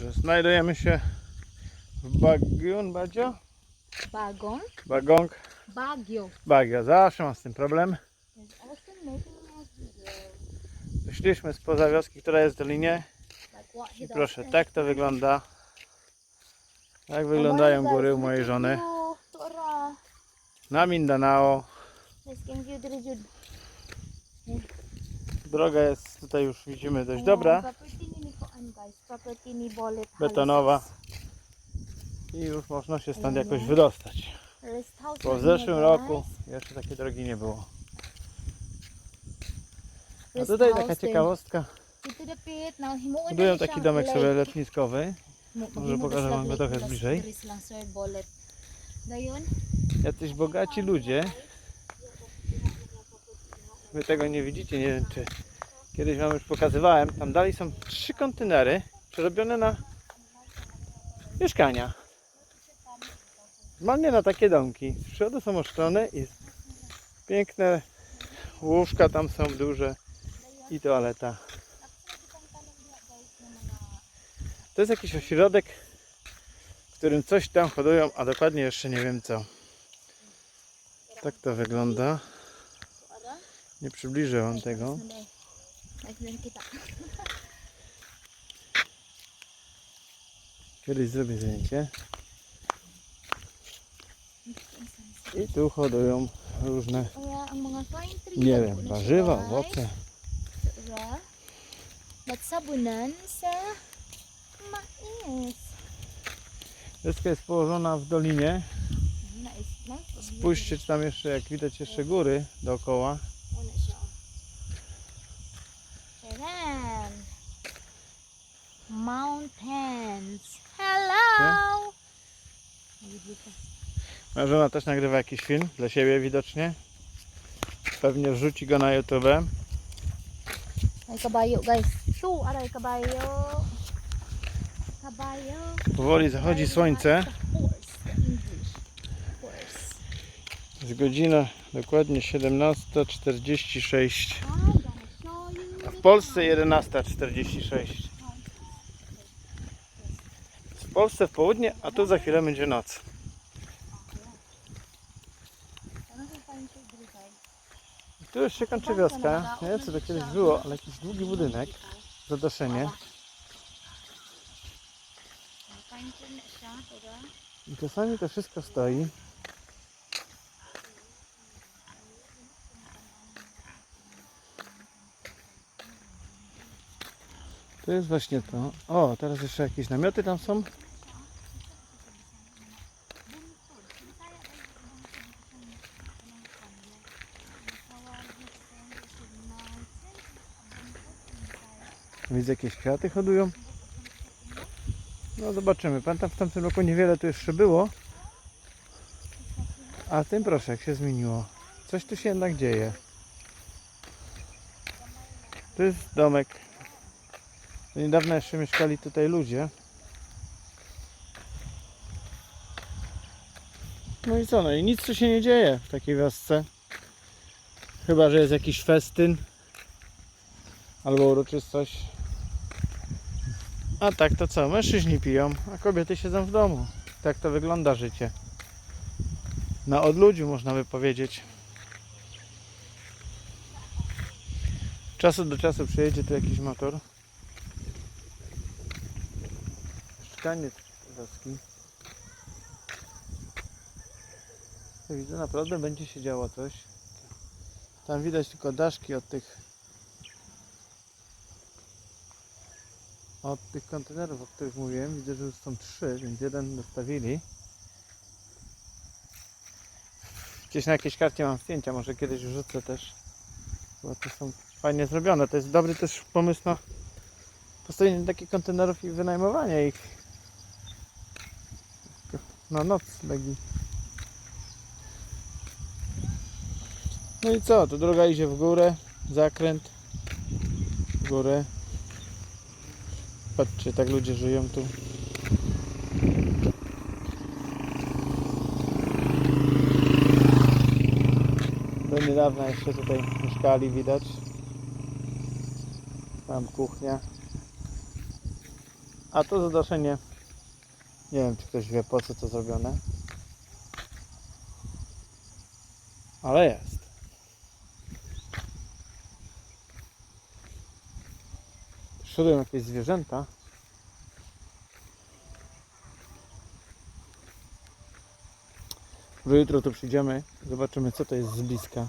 Dobrze, znajdujemy się w Bagion, Badzio? Bagong? Bagong, Baguio. Bagio. Zawsze mam z tym problem. Wyszliśmy spoza wioski, która jest w dolinie i proszę, tak to wygląda. Tak wyglądają góry u mojej żony. Na Mindanao. Droga jest tutaj już widzimy dość dobra. Guys. Bolet Betonowa. I już można się stąd jakoś wydostać. Bo w zeszłym roku jeszcze takiej drogi nie było. A tutaj taka ciekawostka. Budują taki domek sobie letniskowy. Mo- Może pokażę wam go trochę bliżej. Jacyś bogaci ludzie. Wy tego nie widzicie, nie wiem czy kiedyś wam już pokazywałem. Tam dalej są trzy kontenery przerobione na mieszkania. Normalnie na takie domki. Z przodu są oszklone i piękne łóżka tam są duże i toaleta. To jest jakiś ośrodek, w którym coś tam hodują, a dokładnie jeszcze nie wiem co. Tak to wygląda. Nie przybliżę wam tego. Lang kita. Kiedyś zrobię zdjęcie. I tu hodują różne, nie wiem, warzywa, owoce. Ra. Nagsabunan sa mais. Wszystko jest położona w dolinie. Nice. Spójrzcie, czy tam jeszcze, jak widać, jeszcze góry dookoła. Mountains. Hello! Moja żona też nagrywa jakiś film dla siebie widocznie. Pewnie wrzuci go na YouTube. Ay kabayo guys. Su, aray kabayo. Kabayo. Powoli zachodzi słońce. Jest godzina dokładnie 17.46. I'm gonna show you A w Polsce 11.46. Polsce w południe, a tu za chwilę będzie noc. Tu już się kończy wioska. Nie wiem co to kiedyś było, ale jakiś długi budynek. Zadoszenie. I czasami to wszystko stoi. To jest właśnie to. O, teraz jeszcze jakieś namioty tam są. Widzę jakieś kwiaty hodują. No zobaczymy. Pamiętam w tamtym roku niewiele tu jeszcze było. A tym proszę, jak się zmieniło. Coś tu się jednak dzieje. To jest domek. Do niedawna jeszcze mieszkali tutaj ludzie. No i co, no i nic tu się nie dzieje w takiej wiosce. Chyba, że jest jakiś festyn. Albo uroczystość. A tak to co? Mężczyźni piją, a kobiety siedzą w domu. Tak to wygląda życie. Na odludziu można by powiedzieć. Czasu do czasu przyjedzie tu jakiś motor. Szkaniec wioski. Ja Widzę, naprawdę będzie się działo coś. Tam widać tylko daszki od tych od tych kontenerów, o których mówiłem. Widzę, że już są trzy, więc jeden dostawili. Gdzieś na jakiejś karcie mam zdjęcia, może kiedyś wrzucę też. Bo to są fajnie zrobione. To jest dobry też pomysł na postawienie takich kontenerów i wynajmowanie ich na noc legi. No i co? Tu droga idzie w górę, zakręt, w górę. Patrzcie, tak ludzie żyją tu. Do niedawna jeszcze tutaj mieszkali, widać. Tam kuchnia. A to zadaszenie, nie wiem czy ktoś wie po co to zrobione. Ale jest. Szedłem jakieś zwierzęta. Że jutro tu przyjdziemy, zobaczymy co to jest z bliska.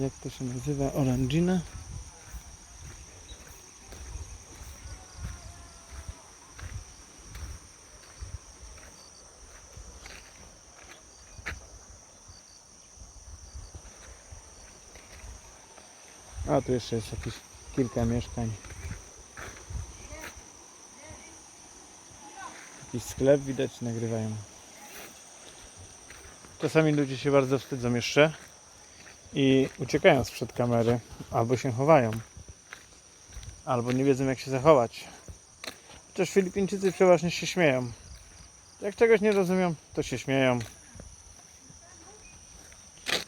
Jak to się nazywa? Orangina? A tu jeszcze jest jakieś kilka mieszkań. Jakiś sklep widać, nagrywają. Czasami ludzie się bardzo wstydzą jeszcze i uciekają sprzed kamery, albo się chowają, albo nie wiedzą jak się zachować. Chociaż Filipińczycy przeważnie się śmieją. Jak czegoś nie rozumią, to się śmieją.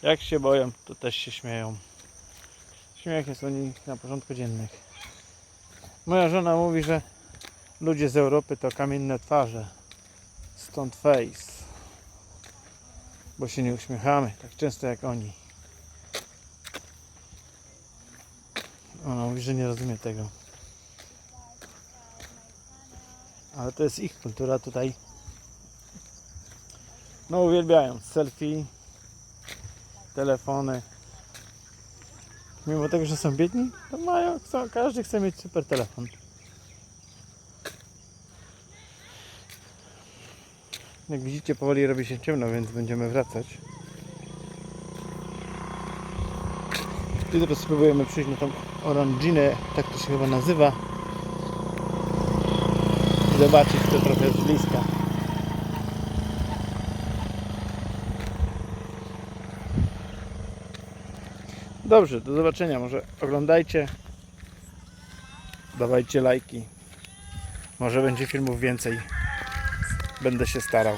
Jak się boją, to też się śmieją. Śmiech jest u nich na porządku dziennych. Moja żona mówi, że ludzie z Europy to kamienne twarze. Stąd face. Bo się nie uśmiechamy tak często jak oni. Ona mówi, że nie rozumie tego. Ale to jest ich kultura tutaj. No uwielbiają selfie, telefony. Mimo tego, że są biedni, to mają, chcą, każdy chce mieć super telefon. Jak widzicie, powoli robi się ciemno, więc będziemy wracać. Jutro spróbujemy przyjść na tą oranginę, tak to się chyba nazywa. I zobaczyć to trochę z bliska. Dobrze, do zobaczenia. Może oglądajcie. Dawajcie lajki. Może będzie filmów więcej. Będę się starał.